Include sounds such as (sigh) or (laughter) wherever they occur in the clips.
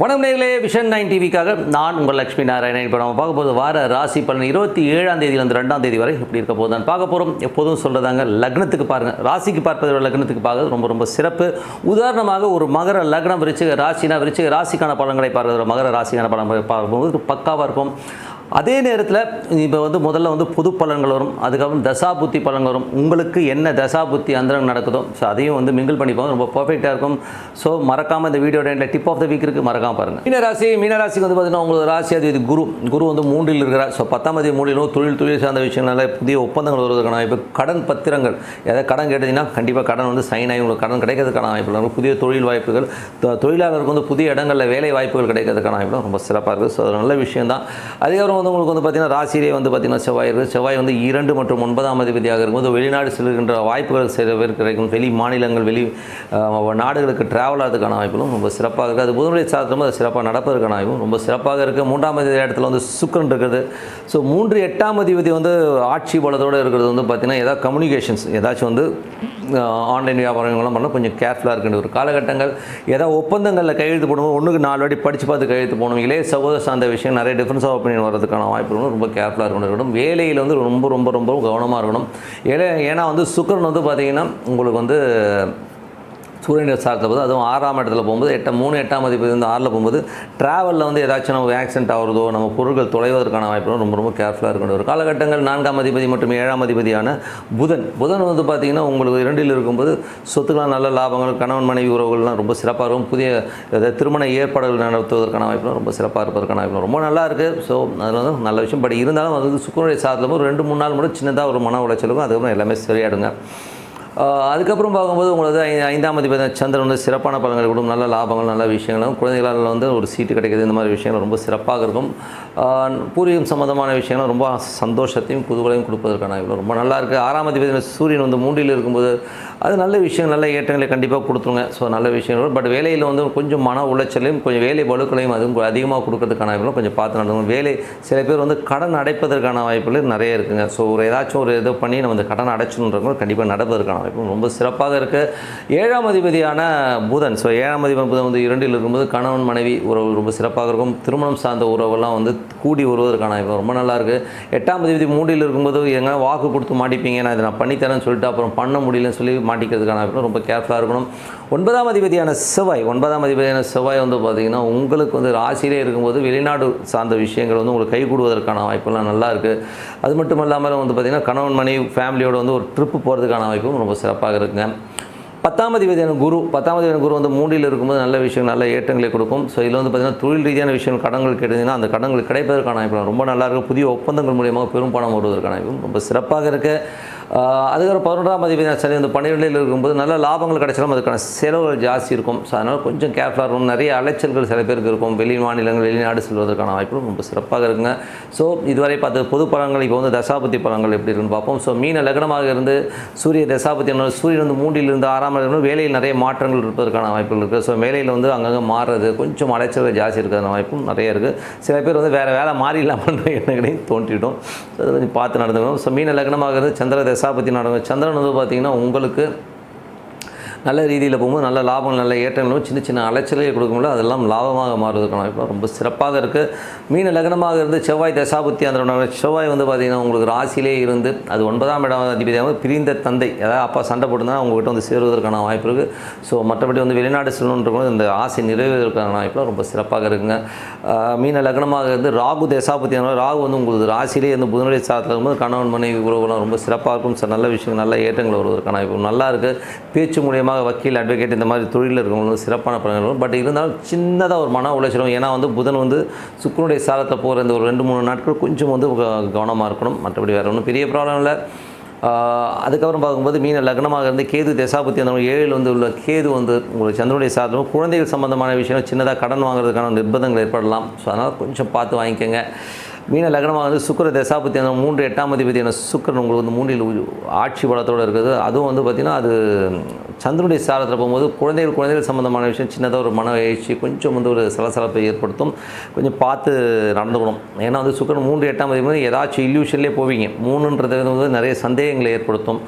வணக்கம் நேர்களே vision nine டிவிக்காக நான் உங்கள் லட்சுமி நாராயணன் இப்போ நம்ம பார்க்க போது வார ராசி பலன். இருபத்தி ஏழாம் தேதியிலிருந்து ரெண்டாம் தேதி வரை இப்படி இருக்க போகுது. பார்க்க போகிறோம் எப்போதும் சொல்கிறதாங்க லக்னத்துக்கு பாருங்கள் ராசிக்கு பார்ப்பதை விட லக்னத்துக்கு பார்க்கறது ரொம்ப ரொம்ப சிறப்பு. உதாரணமாக ஒரு மகர லக்னம் விரிச்சிக ராசினா விரிச்சிக ராசிக்கான பலன்களை பார்க்குறது மகர ராசிக்கான பலன்களை பார்க்கும்போது பக்காவாக இருக்கும். அதே நேரத்தில் இப்போ வந்து முதல்ல வந்து பொது பலன்கள் வரும் அதுக்கப்புறம் தசாபுத்தி பலன்கள் வரும். உங்களுக்கு என்ன தசாபுத்தி அந்தரம் நடக்குதோ ஸோ அதையும் வந்து மிங்கிள் பண்ணிப்போம். ரொம்ப பர்ஃபெக்டாக இருக்கும். ஸோ மறக்காமல் இந்த வீடியோ டைமில் டிப் ஆஃப் த வீக் இருக்குது மறக்காம பாருங்கள் மீனராசி மீனராசிக்கு வந்து பார்த்தீங்கன்னா உங்களுக்கு ராசி அதிபதி குரு. குரு வந்து மூன்றில் இருக்கிறார். ஸோ பத்தாம் தேதி மூன்றிலும் தொழில் தொழில் சார்ந்த விஷயங்களால புதிய ஒப்பந்தங்கள் வருவதற்கான வாய்ப்பு கடன் பத்திரங்கள். ஏதாவது கடன் கேட்டீங்கன்னா கண்டிப்பாக கடன் வந்து சைன் ஆகி உங்களுக்கு கடன் கிடைக்கிறதுக்கான வாய்ப்பு இருக்கும். புதிய தொழில் வாய்ப்புகள் தொழிலாளருக்கு வந்து புதிய இடங்களில் வேலை வாய்ப்புகள் கிடைக்கிறதுக்கான வாய்ப்பு ரொம்ப சிறப்பாக இருக்குது ஸோ அது நல்ல விஷயம் தான் அதுக்கப்புறம் வந்து உங்களுக்கு வந்து பார்த்தீங்கன்னா ராசியிலே வந்து பார்த்தீங்கன்னா செவ்வாய் இருக்குது. செவ்வாய் வந்து இரண்டு மற்றும் ஒன்பதாம் அதிபதியாக இருக்கும்போது வெளிநாடு செல்கின்ற வாய்ப்புகள் சில பேர் கிடைக்கும். வெளி மாநிலங்கள் வெளி நாடுகளுக்கு ட்ராவல் ஆகிறதுக்கான வாய்ப்புகளும் ரொம்ப சிறப்பாக இருக்குது. அது புதனுடைய சாத்திரமும் அது சிறப்பாக நடப்பதற்கான வாய்ப்பும் ரொம்ப சிறப்பாக இருக்குது. மூன்றாம் அதிபதி இடத்துல வந்து சுக்கரன் இருக்குது. ஸோ மூன்று எட்டாம் அதிபதி வந்து ஆட்சி பலத்தோடு இருக்கிறது வந்து பார்த்தீங்கன்னா ஏதாவது கம்யூனிகேஷன்ஸ் ஏதாச்சும் வந்து ஆன்லைன் வியாபாரங்கள்லாம் பண்ணால் கொஞ்சம் கேர்ஃபுல்லாக இருக்கின்ற ஒரு காலகட்டங்கள் ஏதாவது ஒப்பந்தங்களில் கையெழுத்து போடணும் ஒன்றுக்கு நாலு வாட்டி படித்து பார்த்து கையெழுத்து போகணும். இளைய சகோதர சார்ந்த விஷயம் நிறைய டிஃப்ரென்ஸ் ஆஃப் ஒப்பீனியன் வரது. வாய்ப்பு இருக்கணும் ரொம்ப கேர்ஃபுல்லாக இருக்கணும். இருக்கணும் வேலையில் வந்து ரொம்ப ரொம்ப ரொம்ப கவனமாக இருக்கணும். ஏன்னா ஏன்னா வந்து சுக்கரன் வந்து பார்த்திங்கன்னா உங்களுக்கு வந்து சூரியனை சார்ந்த போது அதுவும் ஆறாம் இடத்துல போகும்போது எட்ட மூணு எட்டாம் மதிப்பு வந்து ஆறில் போகும்போது ட்ராவலில் வந்து ஏதாச்சும் நம்ம ஆக்சிடென்ட் ஆகிறதோ நம்ம பொருட்கள் தொலைவதற்கான வாய்ப்பு ரொம்ப ரொம்ப கேர்ஃபுல்லாக இருக்கணும் ஒரு காலகட்டங்கள். நான்காம் அதிபதி மற்றும் ஏழாம் அதிபதியான புதன். புதன் வந்து பார்த்திங்கன்னா உங்களுக்கு இரண்டில் இருக்கும்போது சொத்துக்கெலாம் நல்ல லாபங்கள் கணவன் மனைவி உறவுகள்லாம் ரொம்ப சிறப்பாக இருக்கும். புதிய திருமண ஏற்பாடுகள் நடத்துவதற்கான வாய்ப்புலாம் ரொம்ப சிறப்பாக இருப்பதற்கான வாய்ப்பு ரொம்ப நல்லா இருக்குது ஸோ அதில் வந்து நல்ல விஷயம். பட் இருந்தாலும் அது வந்து சுக்கரனுடைய சாதத்தில் ஒரு ரெண்டு மூணு நாள் மட்டும் சின்னதாக ஒரு மன உளைச்சலுக்கும் அதுக்கப்புறம் எல்லாமே சரியாயிடுங்க. அதுக்கப்புறம் பார்க்கும்போது உங்களுக்கு ஐந்தாம் ஐந்தாம் அதிபதி சந்திரன் வந்து சிறப்பான பலன்கள் கொடுக்கும். நல்ல லாபங்கள் நல்ல விஷயங்களும். குழந்தைகளால் வந்து ஒரு சீட்டு கிடைக்கிது இந்த மாதிரி விஷயங்கள் ரொம்ப சிறப்பாக இருக்கும். பூர்வீகம் சம்மந்தமான விஷயங்கள் ரொம்ப சந்தோஷத்தையும் குதூகலையும் கொடுப்பதற்கான இவ்வளோ ரொம்ப நல்லா இருக்குது ஆறாம் அதிபதி சூரியன் வந்து மூன்றில் இருக்கும்போது அது நல்ல விஷயம் நல்ல ஏற்றங்களை கண்டிப்பாக கொடுத்துருங்க. ஸோ நல்ல விஷயங்கள். பட் வேலையில் வந்து கொஞ்சம் மன உளைச்சலையும் கொஞ்சம் வேலை பலுக்களையும் அதுவும் அதிகமாக கொடுக்கறதுக்கான வாய்ப்புகளும் கொஞ்சம் பார்த்து நடக்கும் வேலை சில பேர் வந்து கடன் அடைப்பதற்கான வாய்ப்புகள் நிறைய இருக்குங்க. ஸோ ஒரு ஏதாச்சும் ஒரு இது பண்ணி நம்ம இந்த கடன் அடைச்சணுன்றவங்க கண்டிப்பாக நடப்பதற்கான வாய்ப்பு ரொம்ப சிறப்பாக இருக்குது ஏழாம் அதிபதியான புதன் ஸோ ஏழாம் அதிபதி புதன் வந்து இரண்டில் இருக்கும்போது கணவன் மனைவி உறவு ரொம்ப சிறப்பாக இருக்கும். திருமணம் சார்ந்த உறவெல்லாம் வந்து கூடி வருவதற்கான வாய்ப்பு ரொம்ப நல்லா இருக்குது எட்டாம் அதிபதி மூன்றில் இருக்கும்போது எங்க வாக்கு கொடுத்து மாட்டிப்பீங்க நான் இதை நான் பண்ணித்தரேன்னு சொல்லிட்டு அப்புறம் பண்ண முடியலன்னு சொல்லி மாட்டிக்கிறதுக்கான வாய்ப்பு ரொம்ப கேர்ஃபுல்லாக இருக்கணும். ஒன்பதாம் அதிபதியான செவ்வாய் ஒன்பதாம் அதிபதியான செவ்வாய் வந்து பார்த்திங்கன்னா உங்களுக்கு வந்து ராசியிலே இருக்கும்போது வெளிநாடு சார்ந்த விஷயங்கள் வந்து உங்களுக்கு கைகூடுவதற்கான வாய்ப்புலாம் நல்லா இருக்குது அது மட்டும் இல்லாமல் வந்து பார்த்திங்கன்னா கணவன் மனைவி ஃபேமிலியோடு வந்து ஒரு ட்ரிப்பு போகிறதுக்கான வாய்ப்பும் ரொம்ப சிறப்பாக இருக்குங்க. பத்தாம் அதிபதியான குரு பத்தாம் அதிபதியான குரு வந்து மூன்றில் இருக்கும்போது நல்ல விஷயங்கள் நல்ல ஏற்றங்களை கொடுக்கும். ஸோ இதில் வந்து பார்த்திங்கன்னா தொழில் ரீதியான விஷயங்கள் கடன்கள் கிடைச்சிங்கன்னா அந்த கடன்கள் கிடைப்பதற்கான வாய்ப்பு ரொம்ப நல்லா இருக்குது புதிய ஒப்பந்தங்கள் மூலியமாக பெரும் பணம் வருவதற்கான வாய்ப்பு ரொம்ப சிறப்பாக இருக்குது அதுக்கப்புறம் பதினொன்றாம் அதிபதியான சரி வந்து பன்னிரெண்டில் இருக்கும்போது நல்ல லாபங்கள் கிடைச்சாலும் அதுக்கான செலவுகள் ஜாஸ்தி இருக்கும். ஸோ அதனால் கொஞ்சம் கேர்ஃபுல்லாக இருக்கும் நிறைய அலைச்சல்கள் சில பேருக்கு இருக்கும். வெளி மாநிலங்கள் வெளிநாடு செல்வதற்கான வாய்ப்புகள் ரொம்ப சிறப்பாக இருக்குங்க. ஸோ இதுவரை பார்த்து பொது பலன்கள் இப்போ வந்து தசாபதி பலன்கள் எப்படி இருக்குன்னு பார்ப்போம். ஸோ மீன லக்னமாக இருந்து சூரிய தசாபதி என்ன- சூரியன் வந்து மூன்றிலிருந்து ஆறாம் இருந்து வேலையில் நிறைய மாற்றங்கள் இருப்பதற்கான வாய்ப்புகள் இருக்குது ஸோ வேலையில் வந்து அங்கங்கே மாறுறது கொஞ்சம் அலைச்சல்கள் ஜாஸ்தி இருக்கிற வாய்ப்பும் நிறைய இருக்குது சில பேர் வந்து வேறு வேலை மாறிடலாமன்ற (laughs) எண்ணங்களையும் தோன்றிட்டோம் ஸோ அதை கொஞ்சம் பார்த்து நடந்துக்கணும். ஸோ மீன லக்னமாக இருந்து சந்திர தசாபதி நடக்கும் சந்திரன் வந்து பார்த்திங்கன்னா உங்களுக்கு நல்ல ரீதியில் போகும்போது நல்ல லாபம் நல்ல ஏற்றங்களும் சின்ன சின்ன அலைச்சலை கொடுக்கும்போது அதெல்லாம் லாபமாக மாறுவதற்கான வாய்ப்பு ரொம்ப சிறப்பாக இருக்குது மீன லக்னமாக இருந்து செவ்வாய் தசாபுத்தி அந்த செவ்வாய் வந்து பார்த்திங்கன்னா உங்களுக்கு ராசியிலே இருந்து அது ஒன்பதாம் இடம் அதிபதியாக பிரிந்த தந்தை அதாவது அப்பா சண்டை போட்டுருந்தா அவங்ககிட்ட வந்து சேருவதற்கான வாய்ப்பு இருக்குது ஸோ மற்றபடி வந்து வெளிநாடு செல்லணுன்றவங்க இந்த ஆசை நிறைவேறதுக்கான வாய்ப்புலாம் ரொம்ப சிறப்பாக இருக்குங்க. மீன லக்னமாக இருந்து ராகு தசாபுத்தி ராகு வந்து உங்களுக்கு ராசியிலே இருந்து புதனுடைய சாதத்தில் இருக்கும்போது கணவன் மனைவி உறவுலாம் ரொம்ப சிறப்பாக இருக்கும். சார் நல்ல விஷயம் நல்ல ஏற்றங்கள் வருவதற்கான வாய்ப்பு நல்லா இருக்குது பேச்சு மூலியமாக வக்கீல் அட்வொகேட் இந்த மாதிரி தொழிலில் இருக்கவங்க சிறப்பான பலன்கள் பட் இருந்தாலும் சின்னதாக ஒரு மன உளைச்சலும் ஏன்னா வந்து புதன் வந்து சுக்கரனுடைய சாதத்தை போகிற இந்த ஒரு ரெண்டு மூணு நாட்கள் கொஞ்சம் வந்து கவனமாக இருக்கணும். மற்றபடி வேறு ஒன்றும் பெரிய ப்ராப்ளம் இல்லை. அதுக்கப்புறம் பார்க்கும்போது மீன லக்னமாக இருந்து கேது தசாபத்தி அந்த ஏழில் வந்து உள்ள கேது வந்து உங்களுக்கு சந்திரனுடைய சாதனம் குழந்தைகள் சம்பந்தமான விஷயம் சின்னதாக கடன் வாங்குறதுக்கான நிர்பந்தங்கள் ஏற்படலாம். ஸோ அதனால் கொஞ்சம் பார்த்து வாங்கிக்கோங்க. மீன லக்னமாக வந்து சுக்கர தசாபத்தி அந்த மூன்று எட்டாம் அதிபதியான சுக்கரன் உங்களுக்கு வந்து மூன்றில் உ- ஆட்சி பலத்தோடு இருக்குது. அதுவும் வந்து பார்த்திங்கன்னா அது சந்திரனுடைய சாரத்தில் போகும்போது குழந்தைகள் குழந்தைகள் சம்மந்தமான விஷயம் சின்னதாக ஒரு மன எழுச்சி கொஞ்சம் வந்து ஒரு சலசலப்பை ஏற்படுத்தும். கொஞ்சம் பார்த்து நடந்துக்கணும். ஏன்னா வந்து சுக்கரன் மூன்று எட்டாம் அதிபதி ஏதாச்சும் இல்யூஷன்லேயே போவீங்க. மூணுன்றது வந்து நிறைய சந்தேகங்களை ஏற்படுத்தும்.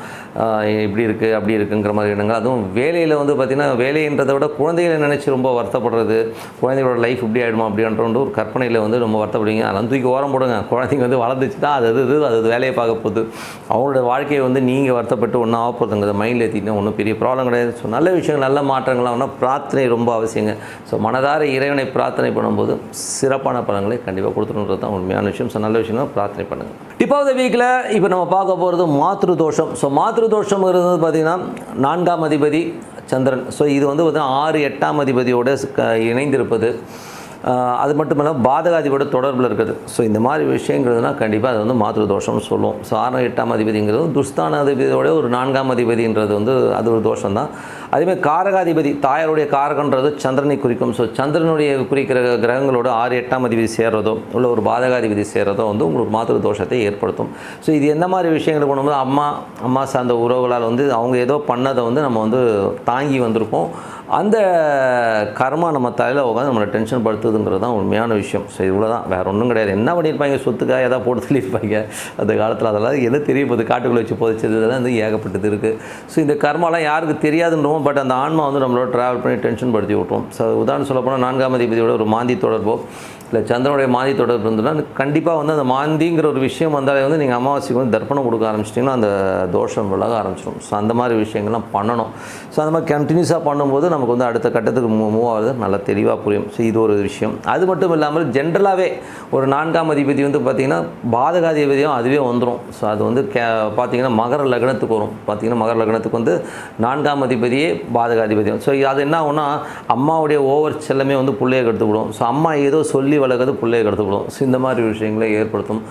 இப்படி இருக்குது அப்படி இருக்குங்கிற மாதிரி எண்ணங்கள். அதுவும் வேலையில் வந்து பார்த்திங்கன்னா வேலைன்றதை விட குழந்தைகளை நினச்சி ரொம்ப வருத்தப்படுறது. குழந்தைகளோட லைஃப் இப்படி ஆகிடுமா அப்படின்ற ஒரு கற்பனையில் வந்து ரொம்ப வருத்தப்படுவீங்க. அதெல்லாம் தூக்கி ஓரம் போடுங்க. குழந்தைங்க வந்து வளர்ந்துச்சு தான் அது அது இது அது வேலையை பார்க்க போகுது. அவங்களோட வாழ்க்கையை வந்து நீங்கள் வருத்தப்பட்டு ஒன்றும் ஆக போகிறதுங்கிறத மைண்டில் ஏற்றிங்கன்னா ஒன்றும் பெரிய ப்ராப்ளம் கிடையாது. ஸோ நல்ல விஷயங்கள் நல்ல மாற்றங்கள்லாம் ஆனால் பிரார்த்தனை ரொம்ப அவசியங்க. ஸோ மனதார இறைவனை பிரார்த்தனை பண்ணும்போது சிறப்பான பலன்களை கண்டிப்பாக கொடுத்துருன்றது தான் உண்மையான விஷயம். ஸோ நல்ல விஷயங்கள் பிரார்த்தனை பண்ணுங்கள் டிப் ஆஃப் த வீக்கில் இப்போ நம்ம பார்க்க போகிறது மாத்ரு தோஷம். ஸோ மாத்ரு தோஷம்ங்கிறது வந்து பார்த்திங்கன்னா நான்காம் அதிபதி சந்திரன். ஸோ இது வந்து பார்த்தீங்கன்னா ஆறு எட்டாம் அதிபதியோடு க- இணைந்திருப்பது. அது மட்டும் இல்லாமல் பாதகாதிபோட தொடர்பில் இருக்குது. ஸோ இந்த மாதிரி விஷயங்கிறதுனா கண்டிப்பாக அது வந்து மாத்திரு தோஷம்னு சொல்லுவோம். ஸோ ஆறாம் எட்டாம் அதிபதிங்கிறது துஸ்தான அதிபதியோட ஒரு நான்காம் அதிபதின்றது வந்து அது ஒரு தோஷம் தான் அதேமாதிரி காரகாதிபதி தாயாருடைய காரகன்றது சந்திரனை குறிக்கும். ஸோ சந்திரனுடைய குறிக்கிற கிரகங்களோட ஆறு எட்டாம் அதிபதி சேர்றதோ உள்ள ஒரு பாதகாதிபதி சேர்றதோ வந்து உங்களுக்கு மாத்திர தோஷத்தை ஏற்படுத்தும். ஸோ இது எந்த மாதிரி விஷயங்கள் பண்ணும்போது அம்மா அம்மா சார்ந்த உறவுகளால் வந்து அவங்க ஏதோ பண்ணதை வந்து நம்ம வந்து தாங்கி வந்திருப்போம் அந்த கர்மா நம்ம தலையில் உட்காந்து நம்மளை டென்ஷன் படுத்துதுங்கிறது தான் உண்மையான விஷயம். ஸோ இவ்வளோ தான் வேறு ஒன்றும் கிடையாது. என்ன பண்ணியிருப்பாங்க? சொத்துக்காக எதாவது போட்டு தள்ளியிருப்பாங்க அந்த காலத்தில் அதெல்லாம் எது தெரிய போகுது. காட்டுக்குள்ளே வச்சு புதைச்சது தான் வந்து ஏகப்பட்டது இருக்குது ஸோ இந்த கர்மாலாம் யாருக்கு தெரியாதுன்றோம் பட் அந்த ஆன்மா வந்து நம்மளோட ட்ராவல் பண்ணி டென்ஷன் படுத்தி விட்ரும் ஸோ உதாரணம் சொல்ல போனால் நான்காம் அதிபதியோட ஒரு மாந்தி தொடர்போ இல்லை சந்திரனுடைய மாந்தி தொடர்பு இருந்ததுன்னா கண்டிப்பாக வந்து அந்த மாந்திங்கிற ஒரு விஷயம் வந்தாலே வந்து நீங்கள் அமாவாசைக்கு வந்து தர்ப்பணம் கொடுக்க ஆரம்பிச்சிட்டிங்கன்னா அந்த தோஷம் விலக ஆரம்பிச்சிடும் ஸோ அந்த மாதிரி விஷயங்கள்லாம் பண்ணணும். ஸோ அந்த மாதிரி கண்டினியூஸாக பண்ணும்போது நமக்கு வந்து அடுத்த கட்டத்துக்கு மூ மூவ் ஆகுது நல்லா தெளிவாக புரியும். ஸோ இது ஒரு விஷயம். அது மட்டும் இல்லாமல் ஜென்ரலாகவே ஒரு நான்காம் அதிபதி வந்து பார்த்திங்கன்னா பாதகாதிபதியும் அதுவே வந்துடும் ஸோ அது வந்து கே பார்த்தீங்கன்னா மகர லக்னத்துக்கு வரும். பார்த்தீங்கன்னா மகர லக்னத்துக்கு வந்து நான்காம் அதிபதியே பாதகாதிபதியும் ஸோ அது என்ன ஆகும்னா அம்மாவுடைய ஓவர் செல்லமே வந்து பிள்ளையை கெடுத்துக்கிடும். ஸோ அம்மா ஏதோ சொல்லி வளர்க்குறது பிள்ளையை கெடுத்துக்கிடும். ஸோ இந்த மாதிரி விஷயங்களை ஏற்படுத்தும்.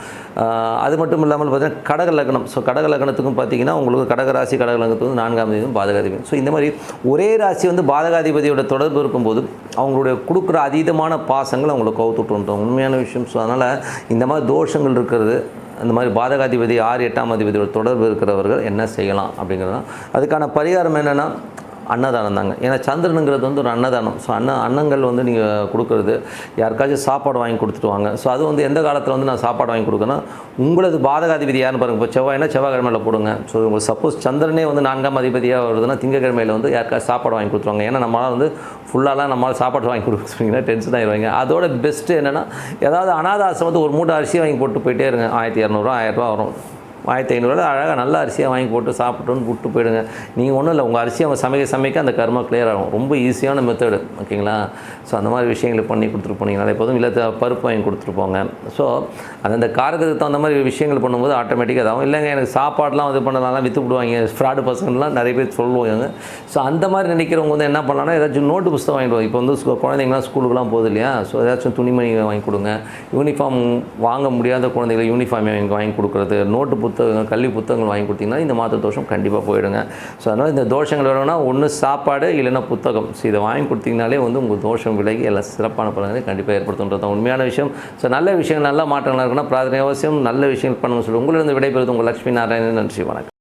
அது மட்டும் இல்லாமல் பார்த்தீங்கன்னா கடக லக்னம் ஸோ கடக லக்னத்துக்கும் பார்த்தீங்கன்னா உங்களுக்கு கடக ராசி கடக லக்னத்துக்கு வந்து நான்காம் அதிபதி பாதகாதிபதி ஸோ இந்த மாதிரி ஒரே ராசி வந்து பாதகாதிபதியோட தொடர்பு இருக்கும்போது அவங்களுடைய கொடுக்குற அதீதமான பாசங்கள் அவங்களை கவுத்துட்டுன்றோம் உண்மையான விஷயம். ஸோ அதனால் இந்த மாதிரி தோஷங்கள் இருக்கிறது அந்த மாதிரி பாதகாதிபதி ஆறு எட்டாம் அதிபதியோட தொடர்பு இருக்கிறவர்கள் என்ன செய்யலாம் அப்படிங்கிறது தான் அதுக்கான பரிகாரம் என்னென்னா அன்னதானம் தாங்க. ஏன்னா சந்திரனுங்கிறது வந்து ஒரு அன்னதானம். ஸோ அன்ன அன்னங்கள் வந்து நீங்கள் கொடுக்குறது யாருக்காச்சும் சாப்பாடு வாங்கி கொடுத்துட்டு வாங்க. ஸோ அது வந்து எந்த காலத்தில் வந்து நான் சாப்பாடு வாங்கி கொடுக்கணும் உங்களது பாதகாதிபதி யாருன்னு பாருங்கள் இப்போ செவ்வாய்னா செவ்வாய்க்கிழமையில் போடுங்க. ஸோ உங்களுக்கு சப்போஸ் சந்திரனே வந்து நான்காம் அதிபதியாக வருதுன்னா திங்கக்கிழமையில் வந்து யாருக்காச்சும் சாப்பாடு வாங்கி கொடுத்துருவாங்க. ஏன்னா நம்மளால் வந்து ஃபுல்லாலாம் நம்மளால் சாப்பாடு வாங்கி கொடுத்துருவீங்கன்னா டென்ஷன் ஆயிடுவாங்க அதோட பெஸ்ட்டு என்னென்னா ஏதாவது அனாதாசம் வந்து ஒரு மூட்டை அரிசி வாங்கி போட்டு போயிட்டே இருங்க. ஆயிரத்தி இரநூறுவா ஆயிரரூபா வரும். ஆயிரத்தி ஐநூறுரூவா அழகாக நல்ல அரிசியாக வாங்கி போட்டு சாப்பிட்டுன்னு விட்டு போயிடுங்க. நீங்கள் ஒன்றும் இல்லை உங்கள் அரிசியை அவங்க சமைக்க சமைக்க அந்த கர்மா கிளியர் ஆகும். ரொம்ப ஈஸியான மெத்தடு ஓகேங்களா ஸோ அந்த மாதிரி விஷயங்களை பண்ணி கொடுத்துட்டு போனீங்கன்னா எப்போதும் இல்லை பருப்பு வாங்கி கொடுத்துட்டு போங்க. ஸோ அந்தந்த காரகத்துக்கு தகுந்த மாதிரி விஷயங்கள் பண்ணும்போது ஆட்டோமேட்டிக்காக இதாகும். இல்லைங்க எனக்கு சாப்பாடுலாம் இது பண்ணலாம் விற்று விடுவாங்க. ஃப்ராடு பசங்கள்லாம் நிறைய பேர் சொல்லுவாங்க ஸோ அந்த மாதிரி நினைக்கிறவங்க வந்து என்ன பண்ணலாம்னா ஏதாச்சும் நோட்டு புஸ்தகம் வாங்கிடுவாங்க இப்போ வந்து குழந்தைங்களாம் ஸ்கூலுக்குலாம் போகுது இல்லையா? ஸோ ஏதாச்சும் துணிமணி வாங்கி கொடுங்க. யூனிஃபார்ம் வாங்க முடியாத குழந்தைகளை யூனிஃபார்ம் வாங்கி வாங்கி கொடுக்குறது நோட்டு புத்தகங்கள் கல்வி புத்தகங்கள் வாங்கி கொடுத்தீங்கன்னா இந்த மாத தோஷம் கண்டிப்பாக போயிடுங்க. ஸோ அதனால் இந்த தோஷங்கள் வேணும்னா ஒன்று சாப்பாடு இல்லைன்னா புத்தகம். ஸோ இதை வாங்கி கொடுத்தீங்கனாலே வந்து உங்கள் தோஷம் விலகி எல்லாம் சிறப்பான பலன்களை கண்டிப்பாக ஏற்படுத்துன்றது தான் உண்மையான விஷயம். ஸோ நல்ல விஷயங்கள் நல்ல மாற்றங்கள் இருக்குன்னா பிரார்த்தனை அவசியம். நல்ல விஷயங்கள் பண்ணணும்னு சொல்லி உங்களிருந்து விடைபெறுவது உங்கள் லட்சுமி நாராயணன். நன்றி வணக்கம்.